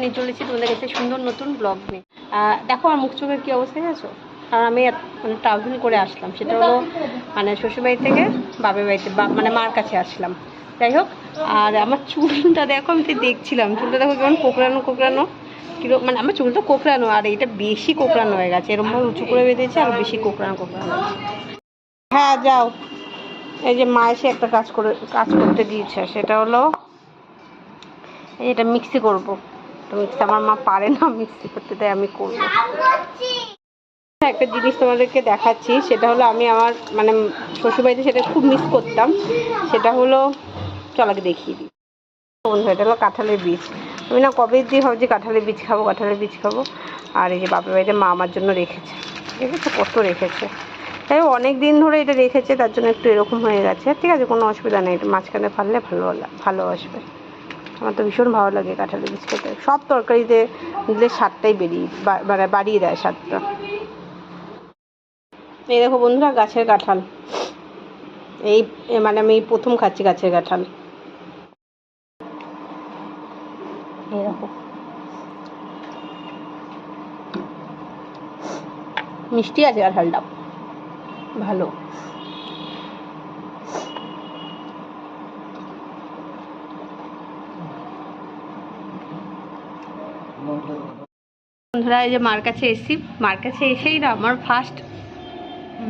নিয়ে চলেছি তোমাদের কাছে সুন্দর নতুন ব্লগ নিয়ে। দেখো আমার মুখ চোখের কী অবস্থায় আছো কারণ আমি মানে ট্রাভেল করে আসলাম। সেটা হলো মানে শ্বশুরবাড়ি থেকে বাপের বাড়িতে মানে মার কাছে আসলাম। যাই হোক, আর আমার চুলটা দেখো, আমি তো দেখছিলাম। চুলটা দেখো কেমন কোকড়ানো কোকড়ানো। কিরো মানে আমার চুলটা কোকড়ানো, আর এটা বেশি কোকড়ানো হয়ে গেছে। এরকমভাবে উঁচু করে বেঁধেছে, আর বেশি কোকড়ানো কোকড়ানো হ্যাঁ যাও। এই যে মা এসে একটা কাজ করে, কাজ করতে দিয়েছে, সেটা হলো এটা মিক্সি করব। তো মিক্সি আমার মা পারে না মিক্সি করতে, তাই আমি করব। একটা জিনিস তোমাদেরকে দেখাচ্ছি, সেটা হলো আমি আমার মানে শ্বশুরবাড়িতে সেটা খুব মিস করতাম, সেটা হলো চলাকে দেখিয়ে দিই। বন্ধু এটা হলো কাঁঠালের বীজ। আমি না কবে দিয়ে ভাবছি কাঁঠালের বীজ খাব, কাঁঠালের বীজ খাব। আর এই যে বাপের বাড়িতে মা আমার জন্য রেখেছে। রেখেছে, কত রেখেছে। তাই অনেক দিন ধরে এটা রেখেছে, তার জন্য একটু এরকম হয়ে গেছে। ঠিক আছে, কোনো অসুবিধা নেই একটু মাঝখানে ফাললে ভালো ভালো আসবে। আমার তো ভীষণ ভালো লাগে কাঁঠালের বীজ খেতে। সব তরকারিতে দিলে স্বাদটাই বেরিয়ে মানে বাড়িয়ে দেয় স্বাদটা। এই দেখো বন্ধুরা, গাছের কাঁঠাল। এই মানে আমি প্রথম খাচ্ছি গাছের কাঁঠাল এই দেখো মিষ্টি আছে আর কাঁঠালটা ভালো। বন্ধুরা, এই যে মার কাছে এসেছি। মার কাছে এসেই না, আমার ফার্স্ট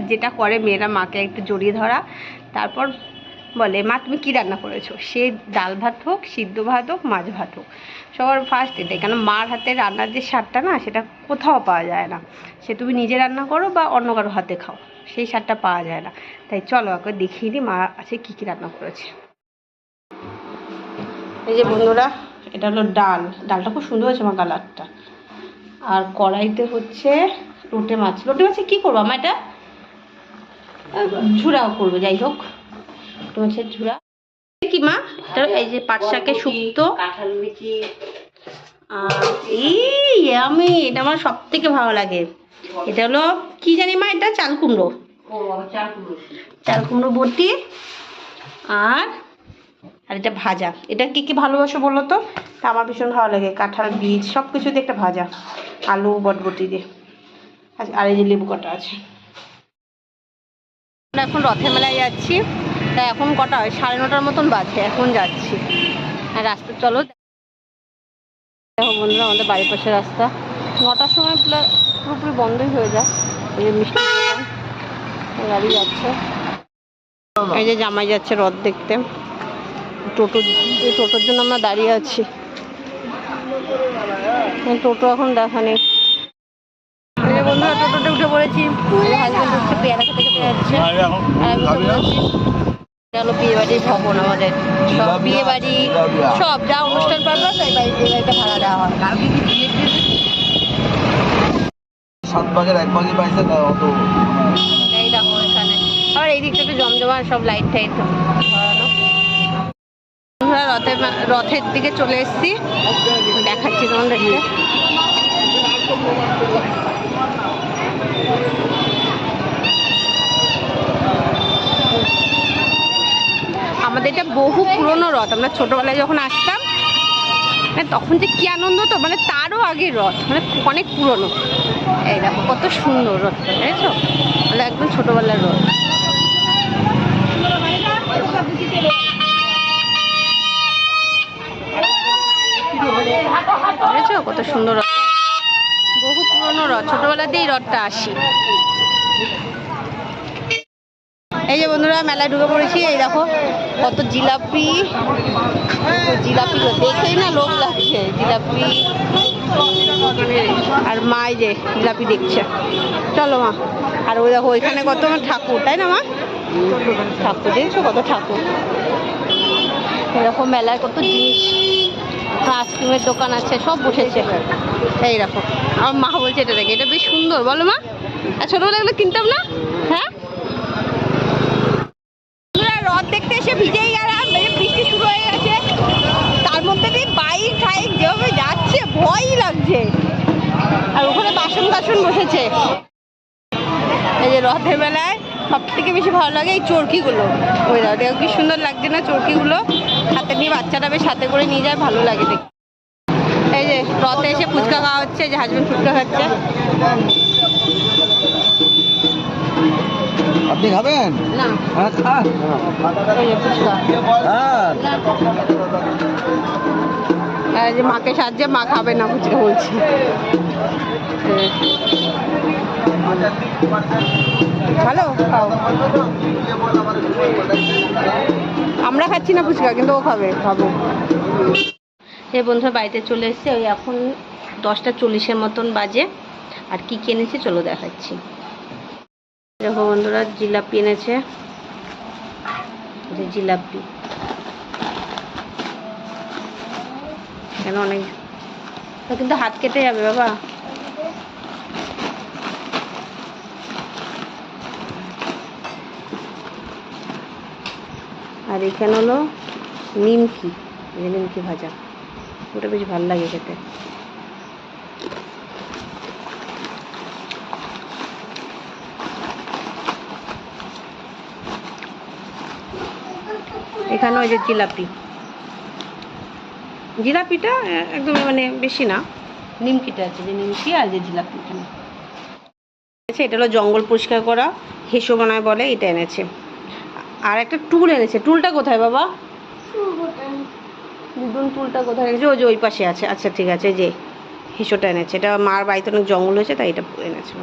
যেটা করে মেয়েরা মাকে একটু জড়িয়ে ধরা। তারপর বলে, মা, তুমি কি রান্না করেছ? সে ডাল ভাত হোক, সিদ্ধ ভাত হোক, মাছ ভাত হোক। সবার ফার্স্ট এটাই, কেন মার হাতে রান্নার যে স্বাদটা না, সেটা কোথাও পাওয়া যায় না। সে তুমি নিজে রান্না করো বা অন্য কারও হাতে খাও, সেই স্বাদটা পাওয়া যায় না। তাই চলো একবার দেখিয়ে দিই মা আছে কী কী রান্না করেছে। এই যে বন্ধুরা, এটা হলো ডাল। ডালটা খুব সুন্দর হয়েছে আমার কালারটা। আর কড়াইতে হচ্ছে লোটে মাছ। লোটে মাছে কী করব? আমার এটা ঝুড়াও করব, যাই হোক। মাছের ঝুড়া কি মা? এই যে পাট শাকের শুক্তো কাঁঠাল আর এই আমি এটা আমার সব থেকে ভালো লাগে। এটা হলো কি জানি মা এটা? চাল কুমড়ো। চাল কুমড়ো। বটি আর আর এটা ভাজা। এটা কি কি ভালোবাসো বলো তো? তা আমার ভীষণ ভালো লাগে। কাঁঠাল বীজ সব কিছু দিয়ে একটা ভাজা। আলু বটবটি দিয়ে। আর এই যে লেবু কটা আছে। আমরা এখন রথের মেলায় যাচ্ছি। তা এখন কটা? হয় সাড়ে নটার মতন বাজে এখন যাচ্ছি। আর রাস্তা চলো দেখো বন্ধুরা আমাদের বাড়ির পাশে রাস্তা। নটার সময় পুরোপুরি বন্ধই হয়ে যায়। এই যে মিষ্টি গাড়ি যাচ্ছে। এই যে জামাই যাচ্ছে রথ দেখতে। টোটো এই টোটোর জন্য আমরা দাঁড়িয়ে আছি। টোটো এখন দেখা নেই। বন্ধুরা টোটোতে উঠে পড়েছি। হাজবেন্ড হচ্ছে পেয়ারা খেতে খেতে যাচ্ছে। আর আমি হলো বিয়ে বাড়ির ভবন আমাদের। সব বিয়ে বাড়ি সব যা অনুষ্ঠান পারপাস এই বাড়ি এই বাড়িটা ভাড়া দেওয়া হয়। কালকে কি বিয়ে সাত ভাগের এক ভাগই পাইছে তা অত। এই দেখো এখানে। আবার এই দিকটা একটু জমজমা সব লাইট টাইট ধরানো। রথের রথের দিকে চলে এসেছি। দেখাচ্ছি তোমাদেরকে। বহু পুরনো রথ। আমরা ছোটোবেলায় যখন আসতাম মানে তখন যে কী আনন্দ তো মানে তারও আগে রথ মানে অনেক পুরনো। এই দেখো, কত সুন্দর রথটা তাইছো মানে একদম ছোটোবেলার রথ। বুঝেছ কত সুন্দর রথ। বহু পুরনো রথ, ছোটবেলাতেই রথটা আসি। এই যে বন্ধুরা, মেলায় ঢুকে পড়েছি। এই দেখো, কত জিলাপি। জিলাপি দেখেই না লোক লাগছে। জিলাপি। আর মা যে জিলাপি দেখছে। চলো মা। আর ওই দেখো, ওইখানে কত ঠাকুর, তাই না মা? ঠাকুর, দেখছ কত ঠাকুর? এরকম মেলায় কত জিনিস। আইসক্রিমের দোকান আছে, সব বসেছে। এই দেখো, আমার মা বলছে এটা দেখে, এটা বেশ সুন্দর, বলো মা। আর ছোটোবেলা কিনতাম না হ্যাঁ বন্ধুরা, রথ দেখতে এসে ভিজেই গেলাম এই বৃষ্টি শুরু হয়ে গেছে। তার মধ্যে দিয়ে বাইক টাইক যেভাবে যাচ্ছে, ভয়ই লাগছে। আর ওখানে বাস বাসন কাসন বসেছে। এই যে রথের বেলায় সব থেকে বেশি ভালো লাগে এই চরকিগুলো। ওই দেখো কি সুন্দর লাগছে না চরকিগুলো? হাতে নিয়ে বাচ্চাটা বেশ হাতে করে নিয়ে যায়, ভালো লাগে দেখতে। এই যে রথে এসে ফুচকা খাওয়া হচ্ছে, যে হাজবেন্ড ফুচকা খাচ্ছে। আপনি খাবেন? হ্যাঁ যে হ্যাঁ মাকে সাহায্যে মা খাবে না ফুচকা বলছি। ভালো খাও। আমরা খাচ্ছি না ফুচকা কিন্তু ও খাবে খাব। সে বন্ধুরা বাড়িতে চলে এসেছে। ওই এখন দশটা চল্লিশের মতন বাজে। আর কি কিনেছে চলো দেখাচ্ছি। দেখো বন্ধুরা, জিলাপি এনেছে। জিলাপি। কেন অনেক কিন্তু হাত কেটে যাবে বাবা। আর এখানে হলো নিমকি নিমকি ভাজা। ওটা বেশ ভালো লাগে খেতে। এখানে ওই যে জিলাপি। জিলাপিটা একদম মানে বেশি না। নিমকিটা আছে, যে নিমকি আর যে আচ্ছা এটা হলো জঙ্গল পরিষ্কার করা, হেসো বানায় বলে, এটা এনেছে। আর একটা টুল এনেছে। টুলটা কোথায় বাবা? দুদুন টুলটা কোথায় এনেছে? ওই যে ওই পাশে আছে। আচ্ছা ঠিক আছে যে হেসোটা এনেছে। এটা মার বাড়িতে অনেক জঙ্গল হয়েছে, তাই এটা এনেছে।